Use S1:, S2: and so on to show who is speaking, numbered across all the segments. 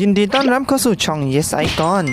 S1: ยินดีต้อนรับเข้าสู่ช่อง Yes Icon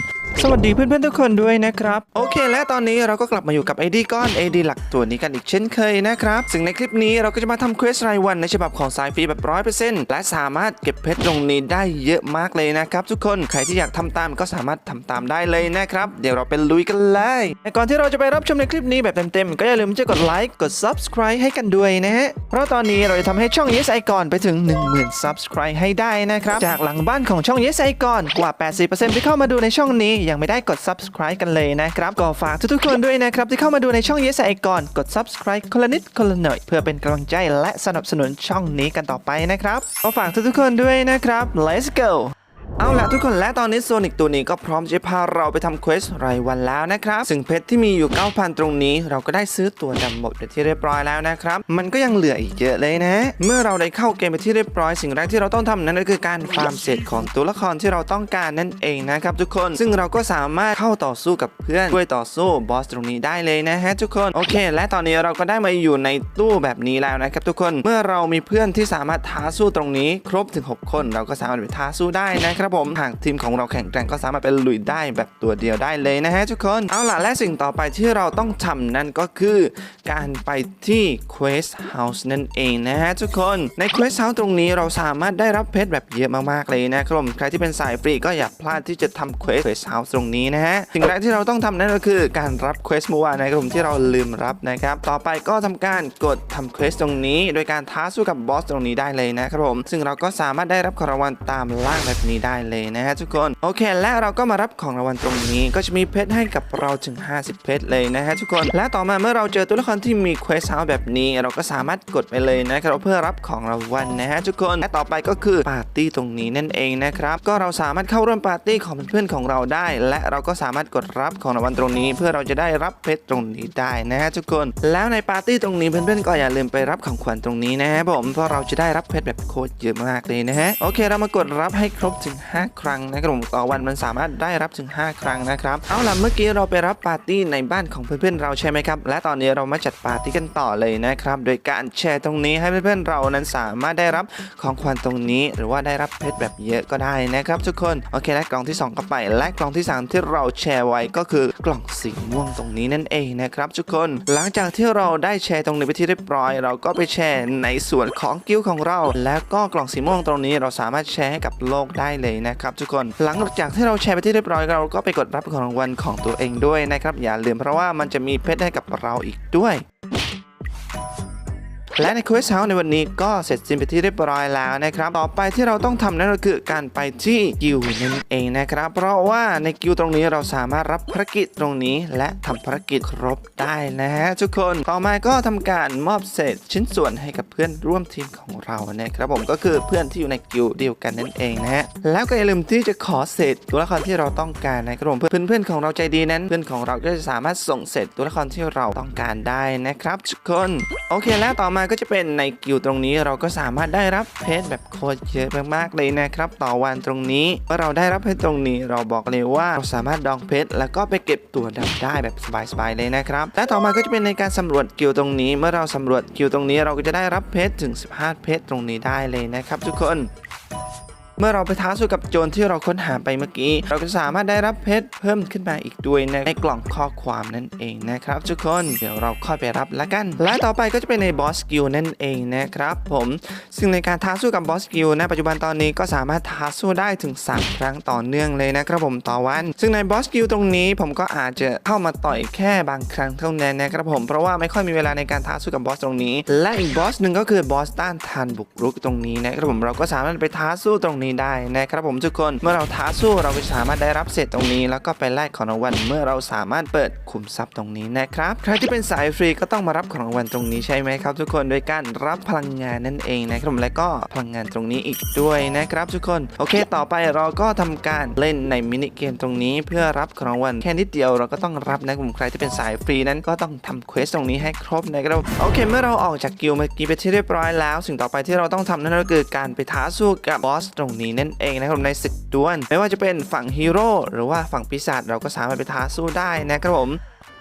S1: สวัสดีเพื่อนๆทุกคนด้วยนะครับ โอเค และตอนนี้เราก็กลับมาอยู่กับ AD ก้อน AD หลักตัวนี้กันอีกเช่นเคยนะครับ ซึ่งในคลิปนี้เราก็จะมาทำเควสรายวันในฉบับของสายฟรีแบบ100%และสามารถเก็บเพชรตรงนี้ได้เยอะมากเลยนะครับทุกคนใครที่อยากทำตามก็สามารถทำตามได้เลยนะครับ เดี๋ยวเราไปลุยกันเลยแต่ก่อนที่เราจะไปรับชมในคลิปนี้แบบเต็มๆก็อย่าลืมจะกดไลค์กด subscribe ให้กันด้วยนะฮะเพราะตอนนี้เราจะทำให้ช่อง Yes Icon ไปถึง 10,000 subscribe ให้ได้นะครับจากหลังบ้านของช่อง Yes Icon กว่า 80%ที่เข้ามาดูในช่องนี้ยังไม่ได้กด subscribe กันเลยนะครับ ก็ฝากทุกๆคนด้วยนะครับที่เข้ามาดูในช่อง Yes Icon กด subscribe คนละนิดคนละหน่อย เพื่อเป็นกำลังใจและสนับสนุนช่องนี้กันต่อไปนะครับก็ฝากทุกๆคนด้วยนะครับ let's go เอาละทุกคนและตอนนี้โซนิกตัวนี้ก็พร้อมจะพาเราไปทำเควสรายวันแล้วนะครับ ซึ่งเพชรที่มีอยู่ 9,000 ตรงนี้ เราก็ได้ซื้อตัวดำหมดไปที่เรียบร้อยแล้วนะครับ มันก็ยังเหลืออีกเยอะเลยนะ เมื่อเราได้เข้าเกมไปที่เรียบร้อยสิ่งแรกที่เราต้องทำนั้นก็คือการฟาร์มเศษของตัวละครที่เราต้องการนั่นเองนะครับทุกคนซึ่งเราก็สามารถเข้าต่อสู้กับเพื่อนช่วยต่อสู้บอสตรงนี้ได้เลยนะฮะทุกคนโอเค และตอนนี้เราก็ได้มาอยู่ในตู้แบบนี้แล้วนะครับทุกคนเมื่อเรามีเพื่อนที่สามารถท้าสู้ตรงนี้ ครบถึง 6 คน เราก็สามารถไปท้าสู้ได้นะครับับผม หากทีมของเราแข่งแกร่งก็สามารถไปลุยได้แบบตัวเดียวได้เลยนะฮะทุกคน เอาล่ะและสิ่งต่อไปที่เราต้องทำนั่นก็คือการไปที่ Quest House นั่นเองนะฮะทุกคน ใน Quest House ตรงนี้เราสามารถได้รับเพชรแบบเยอะมากๆเลยนะครับผมใครที่เป็นสายฟรีก็อย่าพลาดที่จะทำ Quest Quest House ตรงนี้นะฮะสิ่งแรกที่เราต้องทำนั่นก็คือการรับ Quest เมื่อวานนะครับผมที่เราลืมรับนะครับต่อไปก็ทำการกดทำ Quest ตรงนี้ โดยการท้าสู้กับบอสตรงนี้ได้เลยนะครับผมซึ่งเราก็สามารถได้รับของรางวัลตามล่างแบบนี้ได้เลยนะฮะทุกคนโอเค และเราก็มารับของรางวัลตรงนี้ ก็จะมีเพชรให้กับเราถึง 50 เพชรเลยนะฮะทุกคน และต่อมาเมื่อเราเจอตัวละครที่มี Quest House แบบนี้ เราก็สามารถกดไปเลยนะครับเพื่อรับของรางวัลนะฮะทุกคนและต่อไปก็คือปาร์ตี้ตรงนี้นั่นเองนะครับก็เราสามารถเข้าร่วมปาร์ตี้ของเพื่อนๆของเราได้ และเราก็สามารถกดรับของรางวัลตรงนี้ เพื่อเราจะได้รับเพชรตรงนี้ได้นะฮะทุกคน แล้วในปาร์ตี้ตรงนี้เพื่อนๆก็อย่าลืมไปรับของขวัญตรงนี้นะฮะผมเพราะเราจะได้รับเพชรแบบโคตรเยอะมากเลยนะฮะโอเค เรามากดรับให้ครบถึง5 ครั้งนะครับผมต่อวันมันสามารถได้รับถึง 5 ครั้งนะครับเอาล่ะเมื่อกี้เราไปรับปาร์ตี้ในบ้านของเพื่อนๆเราใช่ไหมครับและตอนนี้เรามาจัดปาร์ตี้กันต่อเลยนะครับโดยการแชร์ตรงนี้ให้เพื่อนๆเรานั้นสามารถได้รับของขวัญตรงนี้ หรือว่าได้รับเพชรแบบเยอะก็ได้นะครับทุกคนโอเคและกล่องที่ 2 ก็ไป และกล่องที่ 3 ที่เราแชร์ไว้ก็คือกล่องสีม่วงตรงนี้นั่นเองนะครับทุกคนหลังจากที่เราได้แชร์ตรงนี้ไปที่เรียบร้อย เราก็ไปแชร์ในส่วนของกิ้วของเรา แล้วก็กล่องสีม่วงตรงนี้เราสามารถแชร์ให้กับโลกได้เลยนะครับทุกคนหลังจากที่เราแชร์ไปที่เรียบร้อยเราก็ไปกดรับของรางวัลของตัวเองด้วยนะครับอย่าลืมเพราะว่ามันจะมีเพชรให้กับเราอีกด้วย และใน Quest House ในวันนี้ก็เสร็จสิ้นไปที่เรียบร้อยแล้วนะครับ ต่อไปที่เราต้องทำนั่นก็คือการไปที่กิลด์นั่นเองนะครับ เพราะว่าในกิลด์ตรงนี้เราสามารถรับภารกิจตรงนี้และทำภารกิจครบได้นะฮะทุกคน ต่อมาก็ทำการมอบเศษชิ้นส่วนให้กับเพื่อนร่วมทีมของเรานะครับผมก็คือเพื่อนที่อยู่ในกิลด์เดียวกันนั่นเองนะฮะแล้วก็อย่าลืมที่จะขอเศษตัวละครที่เราต้องการนะครับผมเพื่อนเพื่อนๆของเราใจดีนั้น เพื่อนของเราก็จะสามารถส่งเศษตัวละครที่เราต้องการได้นะครับทุกคนโอเคแล้วต่อมาก็จะเป็นในกิวตรงนี้เราก็สามารถได้รับเพชรแบบโคตรเยอะมากๆเลยนะครับ ต่อวันตรงนี้เมื่อเราได้รับเพชรตรงนี้เราบอกเลยว่าเราสามารถดองเพชรแล้วก็ไปเก็บตัวดับได้แบบสบายๆเลยนะครับและต่อมาก็จะเป็นในการสำรวจกิวตรงนี้ เมื่อเราสำรวจกิวตรงนี้เราก็จะได้รับเพชรถึง 15 เพชรตรงนี้ได้เลยนะครับทุกคน เมื่อเราไปท้าสู้กับโจรที่เราค้นหาไปเมื่อกี้ เราก็สามารถได้รับเพชรเพิ่มขึ้นมาอีกด้วยนะในกล่องข้อความนั่นเองนะครับทุกคนเดี๋ยวเราค่อยไปรับละกัน และต่อไปก็จะเป็นในบอสกิลนั่นเองนะครับผมซึ่งในการท้าสู้กับบอสกิลณปัจจุบันตอนนี้ก็สามารถท้าสู้ได้ถึง 3 ครั้งต่อเนื่องเลยนะครับผมต่อวัน ซึ่งในบอสกิลตรงนี้ผมก็อาจจะเข้ามาต่อยแค่บางครั้งเท่านั้นนะครับผมเพราะว่าไม่ค่อยมีเวลาในการท้าสู้กับบอสตรงนี้ และอีกบอสหนึ่งก็คือบอสต้านทานบุกรุกตรงนี้นะครับผมเราก็สามารถไปท้าสู้ตรงนี้ได้นะครับผมทุกคนเมื่อเราท้าสู้เราก็สามารถได้รับเศษตรงนี้ แล้วก็ไปแลกของรางวัลเมื่อเราสามารถเปิดขุมทรัพย์ตรงนี้นะครับใครที่เป็นสายฟรีก็ต้องมารับของรางวัลตรงนี้ใช่ไหมครับ ทุกคนโดยการรับพลังงานนั่นเองนะครับผมและก็พลังงานตรงนี้อีกด้วยนะครับ ทุกคนโอเค ต่อไปเราก็ทำการเล่นในมินิเกมตรงนี้ เพื่อรับของรางวัลแค่นิดเดียวเราก็ต้องรับนะครับผมใครที่เป็นสายฟรีนั้นก็ต้องทำเควสตรงนี้ให้ครบนะครับโอเค เมื่อเราออกจากกิลเมื่อกี้ไปที่เรียบร้อยแล้ว สิ่งต่อไปที่เราต้องทำนั่นก็คือการไปท้าสู้กับบอสตรงนี้นั่นเองนะครับผมในศึกดวลไม่ว่าจะเป็นฝั่งฮีโร่หรือว่าฝั่งปีศาจเราก็สามารถไปท้าสู้ได้นะครับผม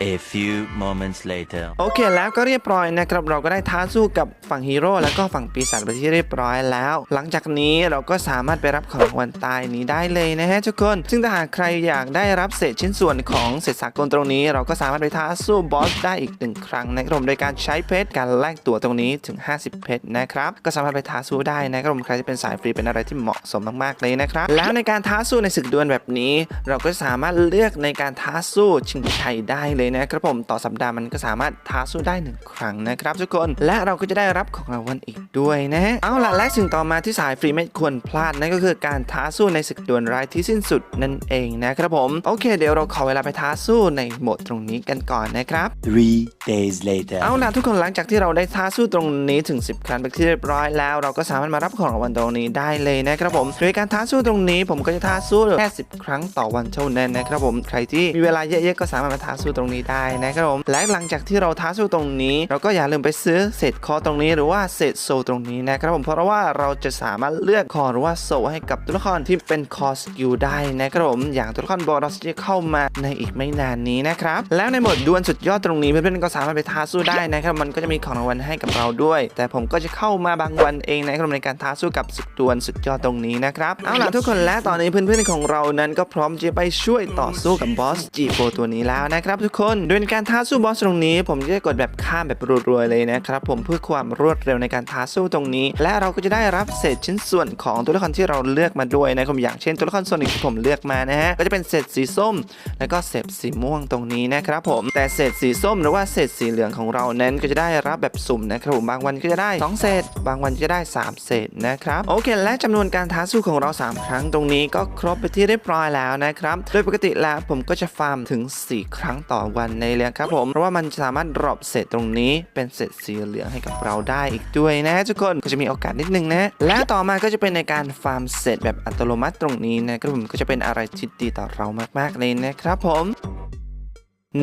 S2: A few moments later.
S1: โอเคแล้วก็เรียบร้อยนะครับ เราก็ได้ท้าสู้กับฝั่งฮีโร่แล้วก็ฝั่งปีศาจไปที่เรียบร้อยแล้ว หลังจากนี้เราก็สามารถไปรับของรางวัลตายนี้ได้เลยนะฮะทุกคน ซึ่งถ้าหากใครอยากได้รับเศษชิ้นส่วนของเศษสากลตรงนี้ เราก็สามารถไปท้าสู้บอสได้อีกหนึ่งครั้งนะครับผมโดยการใช้เพชรการแลกตัวตรงนี้ถึง 50 เพชรนะครับก็สามารถไปท้าสู้ได้นะครับใครที่เป็นสายฟรีเป็นอะไรที่เหมาะสมมากๆเลยนะครับแล้วในการท้าสู้ในศึกดวลแบบนี้ เราก็สามารถเลือกในการท้าสู้ชิงชัยได้เลยนะครับผมต่อสัปดาห์มันก็สามารถท้าสู้ได้หนึ่งครั้งนะครับทุกคน และเราก็จะได้รับของรางวัลอีกด้วยนะฮะเอาล่ะและสิ่งต่อมาที่สายฟรีไม่ควรพลาดนั่นก็คือการท้าสู้ในศึกดวลร้ายที่สิ้นสุดนั่นเองนะครับผม โอเค เดี๋ยวเราขอเวลาไปท้าสู้ในโหมดตรงนี้กันก่อนนะครับ
S2: Three days later.
S1: เอาล่ะทุกคนหลังจากที่เราได้ท้าสู้ตรงนี้ถึง 10 ครั้งเป็นที่เรียบร้อยแล้ว เราก็สามารถมารับของรางวัลตรงนี้ได้เลยนะครับผมโดยการท้าสู้ตรงนี้ผมก็จะท้าสู้แค่10 ครั้งต่อวันเท่านั้นนะครับผมใครที่มีเวลาเยอะๆก็สามารถมาท้าสู้ตรงนี้ได้นะครับผมและหลังจากที่เราท้าสู้ตรงนี้ เราก็อย่าลืมไปซื้อเศษคอตรงนี้หรือว่าเศษโซตรงนี้นะครับผมเพราะว่าเราจะสามารถเลือกคอหรือว่าโซให้กับตัวละครที่เป็นคอสกิลได้นะครับผมอย่างตัวละครบอสที่จะเข้ามาในอีกไม่นานนี้นะครับแล้วในหมดดวลสุดยอดตรงนี้เพื่อนๆก็สามารถไปท้าสู้ได้นะครับมันก็จะมีของรางวัลให้กับเราด้วย แต่ผมก็จะเข้ามาบางวันเองนะครับในการท้าสู้กับศึกดวลสุดยอดตรงนี้นะครับเอาล่ะทุกคนและตอนนี้เพื่อนๆของเรานั้นก็พร้อมจะไปช่วยต่อสู้กับบอส G4 ตัวนี้แล้วนะครับทุกคนโดยในการท้าสู้บอสตรงนี้ ผมจะกดแบบข้ามแบบรัวๆเลยนะครับผมเพื่อความรวดเร็วในการท้าสู้ตรงนี้ และเราก็จะได้รับเศษชิ้นส่วนของตัวละครที่เราเลือกมาด้วยนะครับอย่างเช่นตัวละครโซนิกที่ผมเลือกมานะฮะก็จะเป็นเศษสีส้ม แล้วก็เศษสีม่วงตรงนี้นะครับผมแต่เศษสีส้มหรือว่าเศษสีเหลืองของเรานั้นก็จะได้รับแบบสุ่มนะครับผมบางวันก็จะได้สองเศษ บางวันจะได้สามเศษนะครับโอเค และจำนวนการท้าสู้ของเราสามครั้งตรงนี้ก็ครบไปที่เรียบร้อยแล้วนะครับโดยปกติแล้วผมก็จะฟาร์มถึง 4 ครั้งต่อวันในเรียงครับผม เพราะว่ามันสามารถดรอปเศษตรงนี้เป็นเศษสีเหลืองให้กับเราได้อีกด้วยนะ ทุกคนก็จะมีโอกาสนิดนึงนะ และต่อมาก็จะเป็นในการฟาร์มเศษแบบอัตโนมัติตรงนี้นะครับผมก็จะเป็นอะไรที่ดีต่อเรามากๆเลยนะครับผม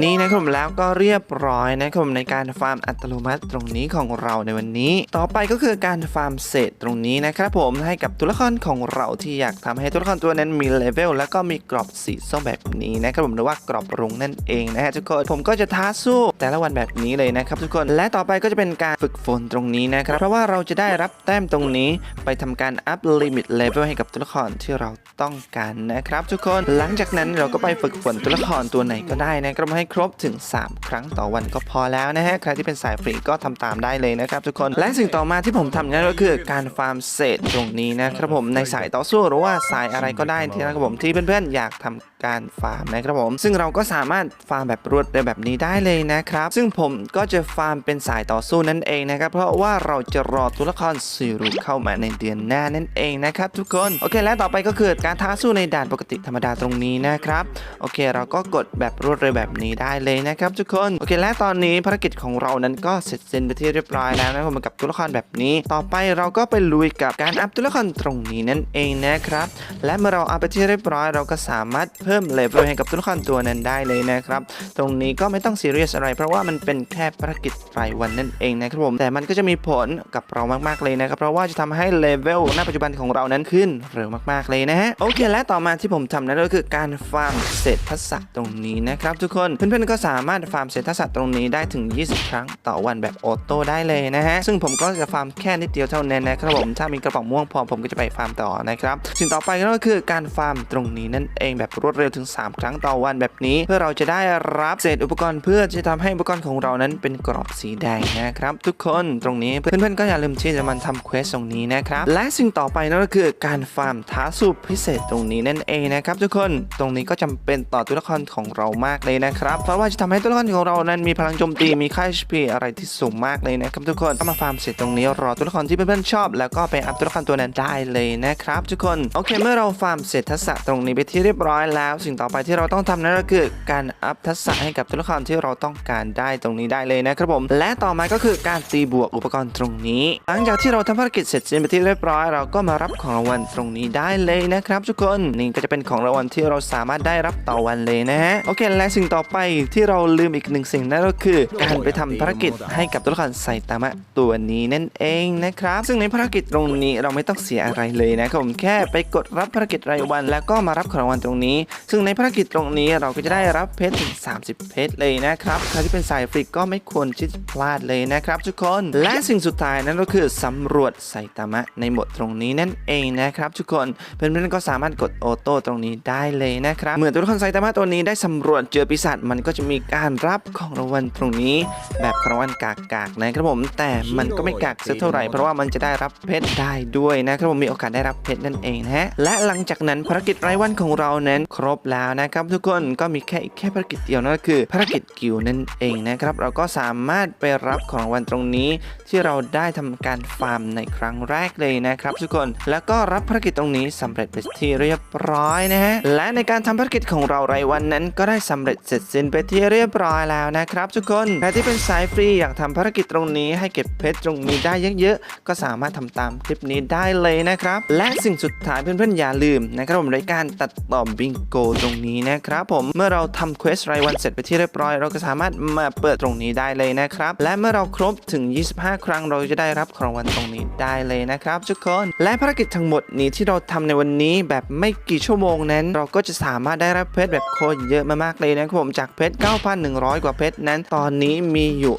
S1: นี่นะครับผมแล้วก็เรียบร้อยนะครับผมในการฟาร์มอัตโนมัติตรงนี้ของเราในวันนี้ ต่อไปก็คือการฟาร์มเศษตรงนี้นะครับผมให้กับตัวละครของเราที่อยากทำให้ตัวละครตัวนั้นมีเลเวลแล้วก็มีกรอบสีส้มแบบนี้นะครับผมหรือว่ากรอบรุงนั่นเองนะฮะทุกคนผมก็จะท้าสู้แต่ละวันแบบนี้เลยนะครับทุกคนและต่อไปก็จะเป็นการฝึกฝนตรงนี้นะครับเพราะว่าเราจะได้รับแต้มตรงนี้ ไปทำการอัพลิมิตเลเวลให้กับตัวละครที่เราต้องการนะครับ ทุกคนหลังจากนั้นเราก็ไปฝึกฝนตัวละครตัวไหนก็ได้นะครับให้ครบถึง 3 ครั้งต่อวันก็พอแล้วนะฮะ ใครที่เป็นสายฟรีก็ทำตามได้เลยนะครับทุกคน และสิ่งต่อมาที่ผมทำนั่นก็คือการฟาร์มเศษตรงนี้นะครับผมในสายต่อสู้หรือว่าสายอะไรก็ได้ที่นะครับผมที่เพื่อนๆอยากทำการฟาร์มนะครับผม ซึ่งเราก็สามารถฟาร์มแบบรวดเร็วแบบนี้ได้เลยนะครับ ซึ่งผมก็จะฟาร์มเป็นสายต่อสู้นั่นเองนะครับ เพราะว่าเราจะรอตัวละครซีรุเข้ามาในเดือนหน้านั่นเองนะครับทุกคน โอเค และต่อไปก็คือการท้าสู้ในด่านปกติธรรมดาตรงนี้นะครับ โอเค เราก็กดแบบรวดเร็วแบบนี้ได้เลยนะครับทุกคน โอเคและตอนนี้ภารกิจของเรานั้นก็เสร็จสิ้นไปที่เรียบร้อยแล้วนะครับผมกับตัวละครแบบนี้ ต่อไปเราก็ไปลุยกับการอัพตัวละครตรงนี้นั่นเองนะครับ และเมื่อเราอัพไปที่เรียบร้อย เราก็สามารถเพิ่มเลเวลให้กับตัวละครตัวนั้นได้เลยนะครับ ตรงนี้ก็ไม่ต้องซีเรียสอะไร เพราะว่ามันเป็นแค่ภารกิจรายวันนั่นเองนะครับผมแต่มันก็จะมีผลกับเรามากๆเลยนะครับเพราะว่าจะทำให้เลเวลณปัจจุบันของเรานั้นขึ้นเร็วมากๆเลยนะฮะโอเค และต่อมาที่ผมทำนั่นก็คือการฟาร์มเศษทักษะตรงนี้นะครับทุกคนเพื่อนๆก็สามารถฟาร์มเศษทักษะตรงนี้ได้ถึง 20 ครั้งต่อวันแบบออโต้ได้เลยนะฮะ ซึ่งผมก็จะฟาร์มแค่นิดเดียวเท่านั้นนะครับผมถ้ามีกระป๋องม่วงพอผมก็จะไปฟาร์มต่อนะครับสิ่งต่อไปก็คือการฟาร์มตรงนี้นั่นเองแบบรวดเร็วถึง 3 ครั้งต่อวันแบบนี้ เพื่อเราจะได้รับเศษอุปกรณ์เพื่อจะทำให้อุปกรณ์ของเรานั้นเป็นกรอบสีแดงนะครับทุกคนตรงนี้เพื่อนๆก็อย่าลืมที่จะมันทำเควสตรงนี้นะครับและสิ่งต่อไปนั่นก็คือการฟาร์มท้าสู้พิเศษตรงนี้นั่นเองนะครับทุกคนตรงนี้ก็จำเป็นต่อตัวละครของเรามากเลยนะครับเพราะว่าจะทำให้ตัวละครของเรานั้นมีพลังโจมตีมีค่า HP อะไรที่สูงมากเลยนะครับทุกคนก็มาฟาร์มเสร็จตรงนี้รอตัวละครที่เพื่อนๆชอบ แล้วก็ไปอัพตัวละครตัวนั้นได้เลยนะครับทุกคนโอเค เมื่อเราฟาร์มเสร็จทักษะตรงนี้ไปที่เรียบร้อยแล้ว สิ่งต่อไปที่เราต้องทำนั่นก็คือการอัพทักษะให้กับตัวละครที่เราต้องการได้ตรงนี้ได้เลยนะครับผม และต่อมาก็คือการตีบวกอุปกรณ์ตรงนี้ หลังจากที่เราทำภารกิจเสร็จสิ้นไปที่เรียบร้อย เราก็มารับของรางวัลตรงนี้ได้เลยนะครับทุกคนนี่ก็จะเป็นของรางวัลที่เราสามารถได้รับต่อวันเลยนะฮะโอเค และสิ่งต่อไปไปที่เราลืมอีกหนึ่งสิ่งนั่นก็คือ การไปทำภารกิจให้กับตัวละครไซตามะตัวนี้นั่นเองนะครับ ซึ่งในภารกิจตรงนี้เราไม่ต้องเสียอะไรเลยนะครับผมแค่ไปกดรับภารกิจรายวัน แล้วก็มารับของรางวัลตรงนี้ ซึ่งในภารกิจตรงนี้เราก็จะได้รับเพชรถึง 30 เพชรเลยนะครับใครที่เป็นสายฟรีก็ไม่ควรที่จะพลาดเลยนะครับ ทุกคนและสิ่งสุดท้ายนั่นก็คือสำรวจไซตามะในหมดตรงนี้นั่นเองนะครับ ทุกคนเพื่อนๆก็สามารถกดออโต้ตรงนี้ได้เลยนะครับเมื่อตัวละครไซตามะตัวนี้ได้สำรวจเจอปีศาจมันก็จะมีการรับของรางวัลตรงนี้ แบบของรางวัลกากๆนะครับผมแต่มันก็ไม่กากสักเท่าไหร่เพราะว่ามันจะได้รับเพชรได้ด้วยนะครับผมมีโอกาสได้รับเพชรนั่นเองนะฮะและหลังจากนั้นภารกิจรายวันของเรานั้นครบแล้วนะครับทุกคนก็มีแค่อีกแค่ภารกิจเดียวนั่นก็คือภารกิจกิวนั่นเองนะครับเราก็สามารถไปรับของรางวัลตรงนี้ ที่เราได้ทำการฟาร์มในครั้งแรกเลยนะครับทุกคนแล้วก็รับภารกิจตรงนี้สำเร็จไปที่เรียบร้อยนะฮะและในการทำภารกิจของเรารายวันนั้นก็ได้สำเร็จเสร็จสิ้นไปที่เรียบร้อยแล้วนะครับ ทุกคนใครที่เป็นสายฟรีอยากทำภารกิจตรงนี้ให้เก็บเพชรตรงนี้ได้เยอะๆ ก็สามารถทำตามคลิปนี้ได้เลยนะครับ และสิ่งสุดท้ายเพื่อนๆอย่าลืมนะครับผมในการตัดต่อบิงโกตรงนี้นะครับผมเมื่อเราทำเควสรายวันเสร็จไปที่เรียบร้อย เราก็สามารถมาเปิดตรงนี้ได้เลยนะครับ และเมื่อเราครบถึง 25 ครั้งเราจะได้รับของรางวัลตรงนี้ได้เลยนะครับ ทุกคนและภารกิจทั้งหมดนี้ที่เราทำในวันนี้แบบไม่กี่ชั่วโมงนั้น เราก็จะสามารถได้รับเพชรแบบโคตรเยอะมากๆเลยนะครับผมจจากเพชร 9,100 กว่าเพชรนั้น ตอนนี้มีอยู่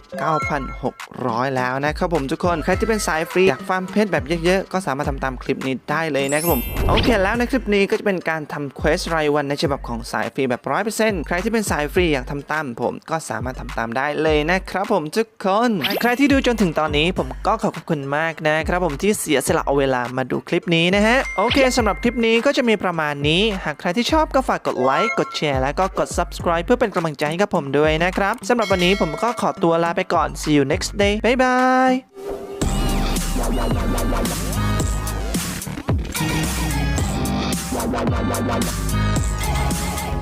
S1: 9,600 แล้วนะครับผมทุกคน ใครที่เป็นสายฟรีอยากฟาร์มเพชรแบบเยอะๆ ก็สามารถทำตามคลิปนี้ได้เลยนะครับผม โอเคแล้วในคลิปนี้ก็จะเป็นการทำเควสรายวันในฉบับของสายฟรีแบบ 100%ใครที่เป็นสายฟรีอยากทำตามผมก็สามารถทำตามได้เลยนะครับผมทุกคน ใครที่ดูจนถึงตอนนี้ผมก็ขอบคุณมากนะครับผมที่เสียสละเอาเวลามาดูคลิปนี้นะฮะ โอเคสำหรับคลิปนี้ก็จะมีประมาณนี้ หากใครที่ชอบก็ฝากกดไลค์กดแชร์แล้วก็กด subscribe เพื่อเป็นกำลังใจให้กับผมด้วยนะครับสำหรับวันนี้ผมก็ขอตัวลาไปก่อน see you next day bye bye